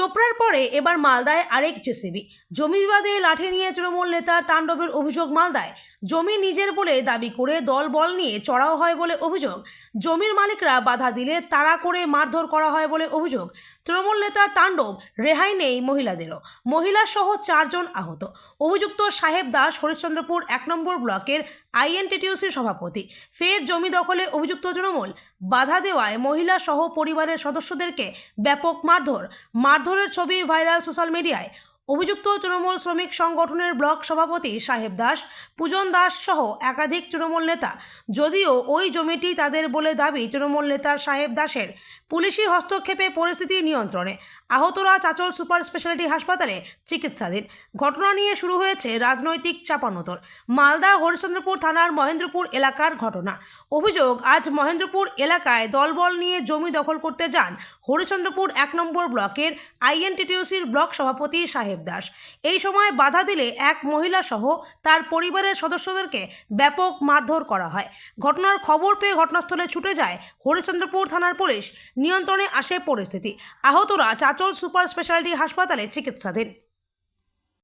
চোপড়ার পরে এবার মালদায় আরেক জেসিবি। জমি বিবাদে লাঠি নিয়ে তৃণমূল নেতার তাণ্ডবের অভিযোগ মালদায়। জমি নিজের বলে দাবি করে দল বল নিয়ে চড়াও হয় বলে অভিযোগ। জমির মালিকরা বাধা দিলে তাড়া করে মারধর করা হয় বলে অভিযোগ। তৃণমূল নেতার তাণ্ডব, রেহাই নেই মহিলাদেরও। মহিলা সহ চারজন আহত। অভিযুক্ত সাহেব দাস হরিশ্চন্দ্রপুর এক নম্বর ব্লকের আইএনটিটিউসির সভাপতি। ফের জমি দখলে অভিযুক্ত তৃণমূল। বাধা দেওয়ায় মহিলা সহ পরিবারের সদস্যদেরকে ব্যাপক মারধর। মারধরের ছবি ভাইরাল সোশ্যাল মিডিয়ায়। অভিযুক্ত তৃণমূল শ্রমিক সংগঠনের ব্লক সভাপতি সাহেব দাস, পূজন দাস সহ একাধিক তৃণমূল নেতা। যদিও ওই জমিটি তাদের বলে দাবি, তৃণমূল নেতা সাহেব দাসের পুলিশি হস্তক্ষেপে পরিস্থিতি নিয়ন্ত্রণে। আহতরা চাচল সুপার স্পেশালিটি হাসপাতালে চিকিৎসাধীন। ঘটনা নিয়ে শুরু হয়েছে রাজনৈতিক চাপানোতর মালদা, হরিশ্চন্দ্রপুর থানার মহেন্দ্রপুর এলাকার ঘটনা। অভিযোগ, আজ মহেন্দ্রপুর এলাকায় দলবল নিয়ে জমি দখল করতে যান হরিচন্দ্রপুর এক নম্বর ব্লকের আইএনটিটিউসির ব্লক সভাপতি সাহেব দাস এই সময় বাধা দিলে এক মহিলা সহ তার পরিবারের সদস্যদেরকে ব্যাপক মারধর করা হয়। ঘটনার খবর পেয়ে ঘটনাস্থলে ছুটে যায় হরিশ্চন্দ্রপুর থানার পুলিশ। নিয়ন্ত্রণে আসে পরিস্থিতি। আহতরা চাচল সুপার স্পেশালিটি হাসপাতালে চিকিৎসাধীন।